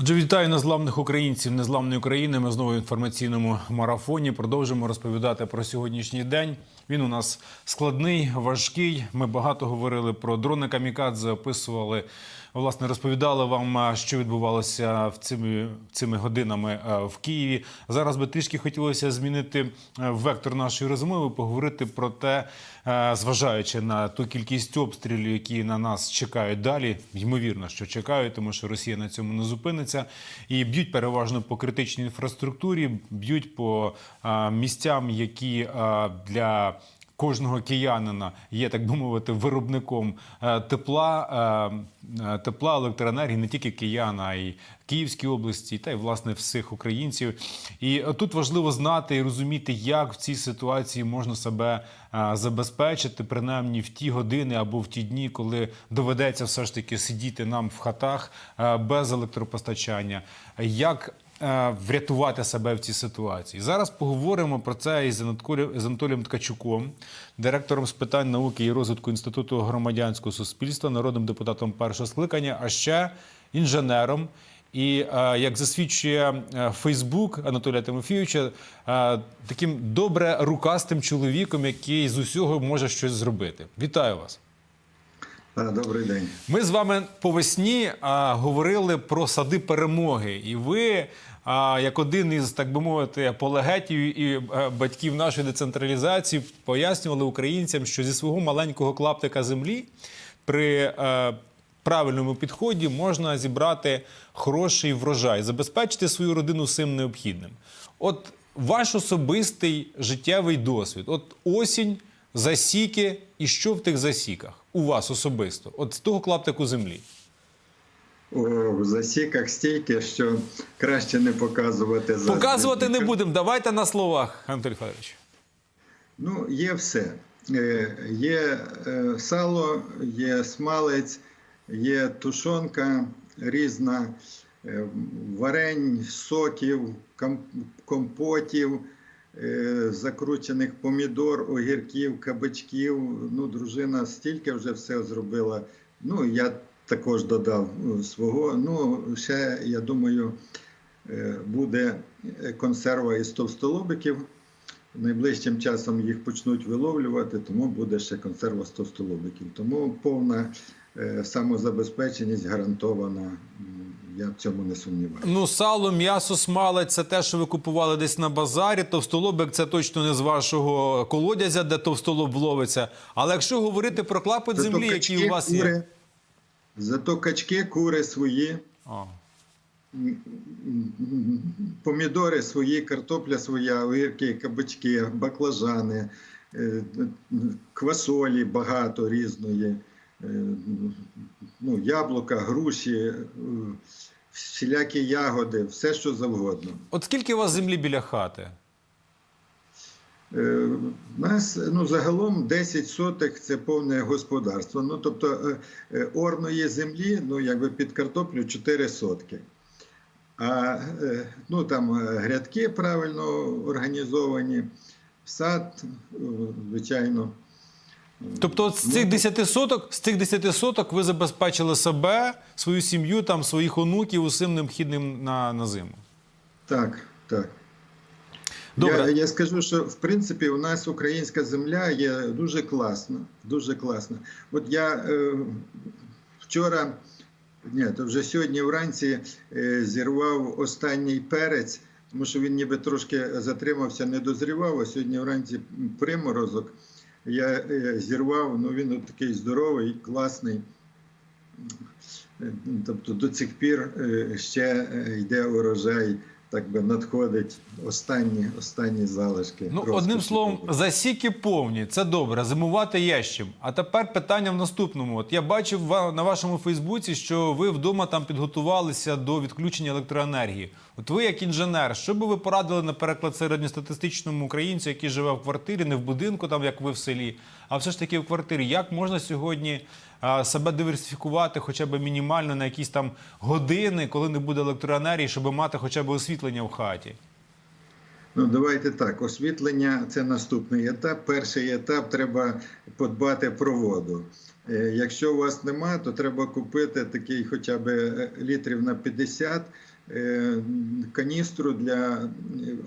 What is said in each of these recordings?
Отже, вітаю незламних українців, незламної України. Ми знову в інформаційному марафоні продовжимо розповідати про сьогоднішній день. Він у нас складний, важкий. Ми багато говорили про дрони камікадзе, описували, власне, розповідали вам, що відбувалося в цими, цими годинами в Києві. Зараз би трішки хотілося змінити вектор нашої розмови, поговорити про те, зважаючи на ту кількість обстрілів, які на нас чекають далі. Ймовірно, що чекають, тому що Росія на цьому не зупиниться. І б'ють переважно по критичній інфраструктурі, б'ють по місцям, які для кожного киянина є, так би мовити, виробником е, тепла, е, е, тепла електроенергії не тільки киян, а й Київській області, та й власне всіх українців. І тут важливо знати і розуміти, як в цій ситуації можна себе забезпечити, принаймні в ті години або в ті дні, коли доведеться все ж таки сидіти нам в хатах без електропостачання. Як врятувати себе в цій ситуації. Зараз поговоримо про це із Анатолієм- Ткачуком, директором з питань науки і розвитку Інституту громадянського суспільства, народним депутатом першого скликання, а ще інженером. І е, як засвідчує е, Фейсбук Анатолія Тимофійовича, е, таким добре рукастим чоловіком, який з усього може щось зробити. Вітаю вас! А, Добрий день. Ми з вами по весні а, говорили про сади перемоги, і ви, а, як один із так би мовити, апологетів і е, батьків нашої децентралізації, пояснювали українцям, що зі свого маленького клаптика землі при е, правильному підході можна зібрати хороший врожай, забезпечити свою родину всім необхідним. От ваш особистий життєвий досвід, от осінь, засіки, і що в тих засіках у вас особисто, от з того клаптику землі. О, в засіках стільки, що краще не показувати зараз. Показувати не будемо. Давайте на словах, Анатолій Федорович. Ну, є все. Е, Є е, сало, є смалець, є тушонка різна, е, варень, соків, ком- компотів, закручених помідор, огірків, кабачків. Ну, дружина стільки вже все зробила. Ну, я також додав е, свого. Ну, ще, я думаю, е, буде е, консерва із товстолобиків. Найближчим часом їх почнуть виловлювати, тому буде ще консерва з товстолобиків. Тому повна е, самозабезпеченість гарантована. Я в цьому не сумніваюся. Ну, сало, м'ясо, смалець це те, що ви купували десь на базарі. Товстолобик це точно не з вашого колодязя, де товстолоб ловиться. Але якщо говорити про клапоть Зато землі, качки, який у вас кури, є. Зато качки, кури свої, м, помідори свої, картопля своя, огірки, кабачки, баклажани, е, квасолі багато різної, е, ну, яблука, груші, е, всілякі ягоди, все що завгодно. От скільки у вас землі біля хати? Е, У нас ну, загалом 10 сотих це повне господарство. Ну, тобто е, е, орної землі, ну, якби під картоплю 4 сотки. А е, ну, там е, грядки правильно організовані, сад, е, звичайно. Тобто, з цих 10 соток, з цих 10 соток ви забезпечили себе, свою сім'ю, там своїх онуків усім необхідним на, на зиму. Так, так. Добре. Я, я скажу, що в принципі у нас українська земля є дуже класна. Дуже класна. От я е, вчора, ні, то вже сьогодні вранці е, зірвав останній перець, тому що він ніби трошки затримався, не дозрівав, а сьогодні вранці приморозок. Я е, зірвав, ну він такий здоровий, класний. Тобто до цих пір е, ще е, йде урожай, так би надходить останні, останні залишки. Ну, одним словом, засіки повні, це добре, зимувати є з чим. А тепер питання в наступному. От я бачив на вашому Фейсбуці, що ви вдома там підготувалися до відключення електроенергії. От ви, як інженер, що би ви порадили, наприклад, середньостатистичному українцю, який живе в квартирі, не в будинку, там як ви в селі, а все ж таки в квартирі. Як можна сьогодні себе диверсифікувати хоча б мінімально на якісь там години, коли не буде електроенергії, щоб мати хоча б освітлення в хаті? Ну, давайте так. Освітлення це наступний етап. Перший етап треба подбати про воду. Е, Якщо у вас нема, то треба купити такий хоча б е, літрів на 50 е, каністру для е,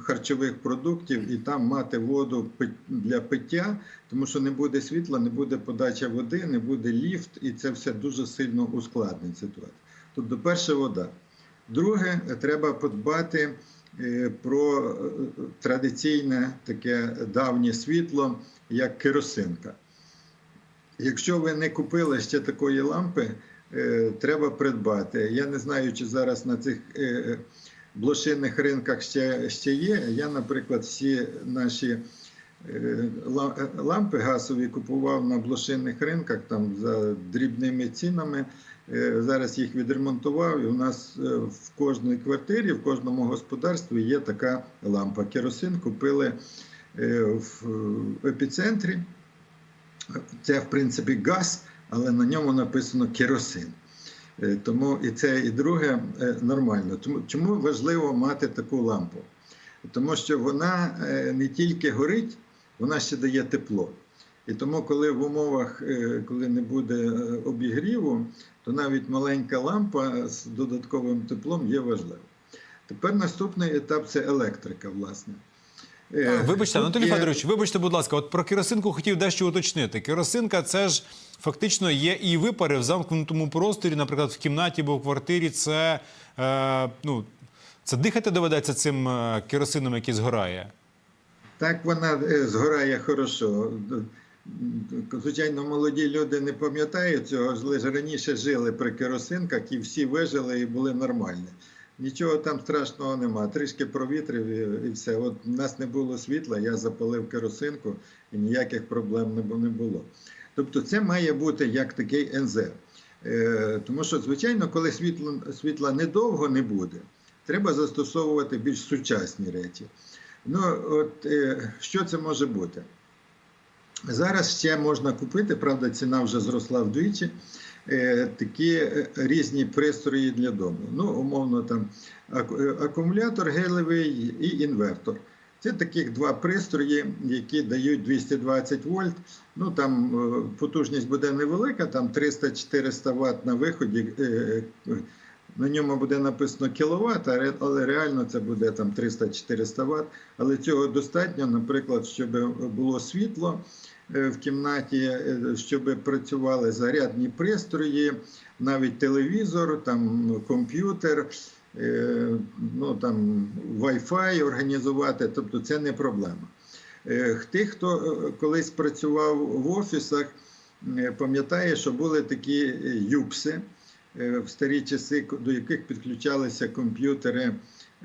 харчових продуктів і там мати воду для пиття, тому що не буде світла, не буде подача води, не буде ліфт, і це все дуже сильно ускладнить ситуацію. Тобто, перше вода. Друге, треба подбати е, про е, традиційне таке давнє світло, як керосинка. Якщо ви не купили ще такої лампи, е, треба придбати. Я не знаю, чи зараз на цих е, блошинних ринках ще, ще є. Я, наприклад, всі наші е, ла- е, лампи газові купував на блошинних ринках там за дрібними цінами. Е, Зараз їх відремонтував, і у нас е, в кожній квартирі, в кожному господарстві є така лампа. Керосин купили е, в епіцентрі. Це, в принципі, газ, але на ньому написано керосин. Е, Тому і це, і друге е, нормально. Чому важливо мати таку лампу? Тому що вона е, не тільки горить, вона ще дає тепло. І тому, коли в умовах, коли не буде обігріву, то навіть маленька лампа з додатковим теплом є важливою. Тепер наступний етап це електрика, власне. Е, Вибачте, Анатолій Федорович, вибачте, будь ласка, от про керосинку хотів дещо уточнити. Керосинка це ж фактично є і випари в замкнутому просторі, наприклад, в кімнаті або в квартирі. Це, е, ну, це дихати доведеться цим е, керосином, який згорає. Так вона е, згорає хорошо. Звичайно, молоді люди не пам'ятають цього, але ж раніше жили при керосинках і всі вижили і були нормальні. Нічого там страшного нема. Трішки провітрив і, і все. От у нас не було світла, я запалив керосинку і ніяких проблем не було. Тобто це має бути як такий НЗ. Е, тому що, звичайно, коли світло, світла недовго не буде, треба застосовувати більш сучасні речі. Ну, от е, що це може бути? Зараз ще можна купити, правда, ціна вже зросла вдвічі. Е, Такі е, різні пристрої для дому. Ну, умовно, там е, акумулятор гелевий і інвертор. Це таких два пристрої, які дають 220 вольт. Ну там потужність буде невелика, там 300-400 Вт на виході. На ньому буде написано кіловат, але реально це буде там 300-400 Вт. Але цього достатньо, наприклад, щоб було світло в кімнаті, е, щоб працювали зарядні пристрої, навіть телевізор, там комп'ютер, е, ну там Wi-Fi організувати. Тобто це не проблема. Е, Тих, хто е, колись працював в офісах, е, пам'ятає, що були такі е, юпси е, в старі часи, до яких підключалися комп'ютери,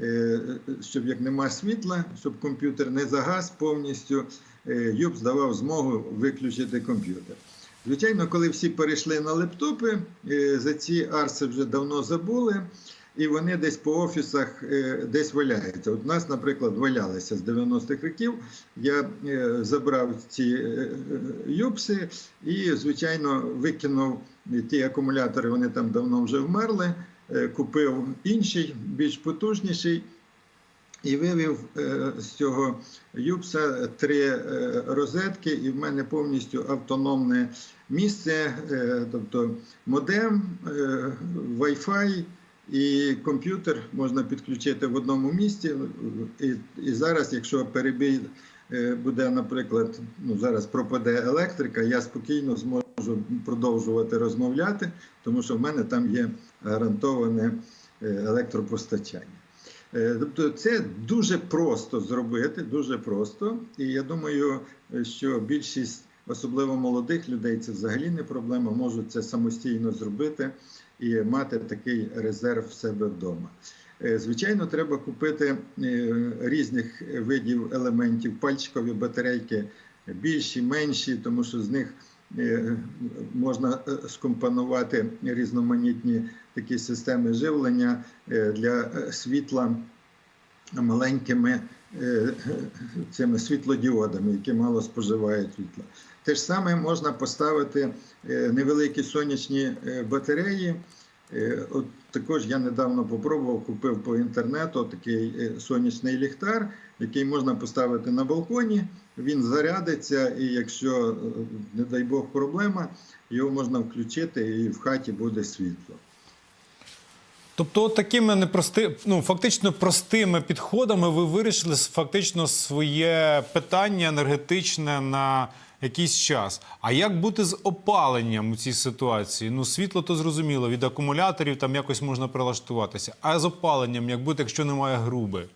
е, щоб як нема світла, щоб комп'ютер не загас повністю, е, юпс давав змогу виключити комп'ютер. Звичайно, коли всі перейшли на лептопи, е, за ці арси вже давно забули. І вони десь по офісах е, десь валяються. От нас, наприклад, валялися з 90-х років. Я забрав ці юпси і, звичайно, викинув ті акумулятори, вони там давно вже вмерли. Купив інший, більш потужніший. І вивів е, з цього юпса три е, розетки, і в мене повністю автономне місце, е, тобто модем, Wi-Fi і комп'ютер можна підключити в одному місці. І, і зараз, якщо перебій буде, наприклад, ну зараз пропаде електрика, я спокійно зможу продовжувати розмовляти, тому що в мене там є гарантоване електропостачання. Е, Тобто це дуже просто зробити, дуже просто. І я думаю, що більшість, особливо молодих людей, це взагалі не проблема, можуть це самостійно зробити і мати такий резерв в себе вдома. Е, Звичайно, треба купити е, різних видів елементів, пальчикові батарейки, більші, менші, тому що з них можна е, скомпонувати різноманітні такі системи живлення е, для е, світла маленькими е, цими світлодіодами, які мало споживають світла. Те ж саме можна поставити е, невеликі сонячні е, батареї. Е, От також я недавно попробував, купив по інтернету такий е, сонячний ліхтар, який можна поставити на балконі, він зарядиться, і якщо, е, не дай Бог, проблема, його можна включити і в хаті буде світло. Тобто, такими непрости, ну фактично простими підходами ви вирішили фактично своє питання енергетичне на якийсь час. А як бути з опаленням у цій ситуації? Ну, світло то зрозуміло, від акумуляторів там якось можна прилаштуватися. А з опаленням як бути, якщо немає груби?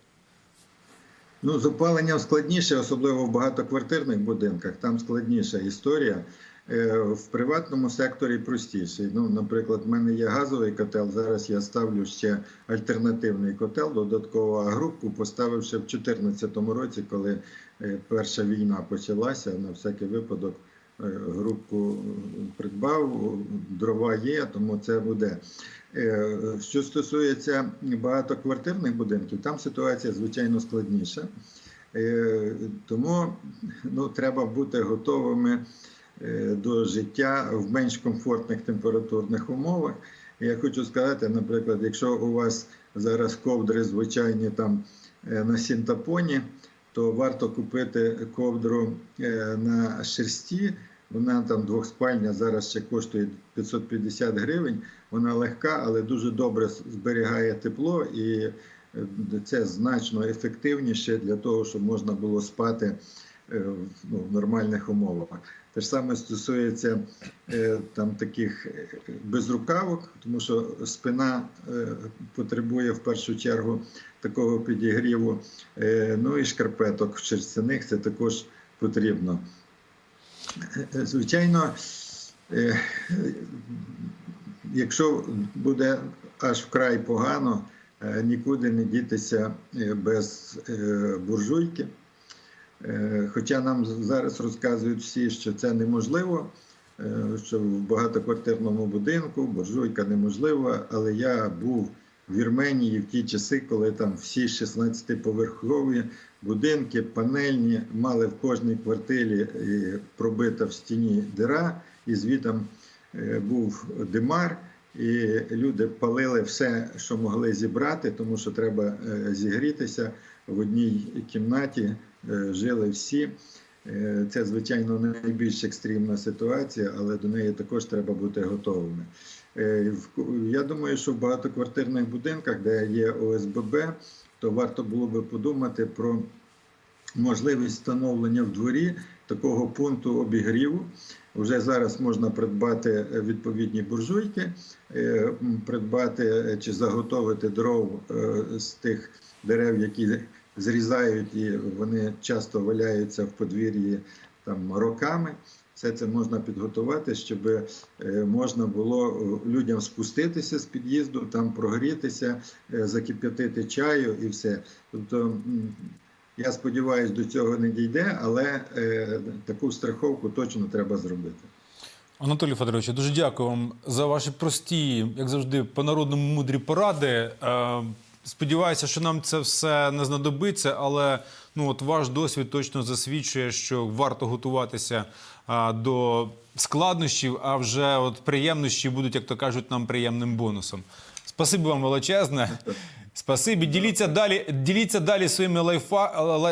Ну, з опаленням складніше, особливо в багатоквартирних будинках. Там складніша історія. Е, В приватному секторі простіше. Ну, наприклад, в мене є газовий котел. Зараз я ставлю ще альтернативний котел, додаткову групку поставив ще в 2014 році, коли е, перша війна почалася. На всякий випадок групку придбав, дрова є, тому це буде. Е, Що стосується багатоквартирних будинків, там ситуація звичайно складніша. Е, Тому ну, треба бути готовими е, до життя в менш комфортних температурних умовах. Я хочу сказати, наприклад, якщо у вас зараз ковдри звичайні там е, на синтапоні, то варто купити ковдру е, на шерсті. Вона там двохспальня зараз ще коштує 550 гривень. Вона легка, але дуже добре зберігає тепло, і е, це значно ефективніше для того, щоб можна було спати ну, в нормальних умовах. Те ж саме стосується е, там таких е, безрукавок, тому що спина е, потребує в першу чергу такого підігріву. Е, Ну і шкарпеток в шерстяних це також потрібно. Е, Звичайно, е, якщо буде аж вкрай погано, е, нікуди не дітися е, без е, буржуйки. Е, Хоча нам зараз розказують всі, що це неможливо, е, що в багатоквартирному будинку буржуйка неможлива, але я був в Вірменії в ті часи, коли там всі 16-поверхові будинки, панельні, мали в кожній квартирі е, пробита в стіні дира, і звітом був димар. І люди палили все, що могли зібрати, тому що треба зігрітися в одній кімнаті. Е, Жили всі. Е, Це, звичайно, найбільш екстремна ситуація, але до неї також треба бути готовими. Е, Я думаю, що в багатоквартирних будинках, де є ОСББ, то варто було би подумати про можливість встановлення в дворі такого пункту обігріву. Вже зараз можна придбати відповідні буржуйки, придбати чи заготовити дров з тих дерев, які зрізають, і вони часто валяються в подвір'ї там роками. Все це можна підготувати, щоб е, можна було е, людям спуститися з під'їзду, там прогрітися, е, закип'ятити чаю і все. Тобто, я сподіваюся, до цього не дійде, але таку страховку точно треба зробити. Анатолій Федорович, дуже дякую вам за ваші прості, як завжди, по-народному мудрі поради. Сподіваюся, що нам це все не знадобиться, але ну от ваш досвід точно засвідчує, що варто готуватися а, до складнощів, а вже от приємнощі будуть, як то кажуть, нам приємним бонусом. Спасибі вам величезне. Спасибі. Діліться далі, діліться далі своїми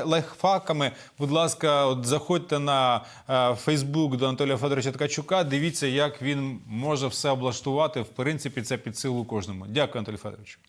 лайфхаками. Будь ласка, от заходьте на е, Фейсбук до Анатолія Федоровича Ткачука. Дивіться, як він може все облаштувати. В принципі, це під силу кожному. Дякую, Анатолій Федорович.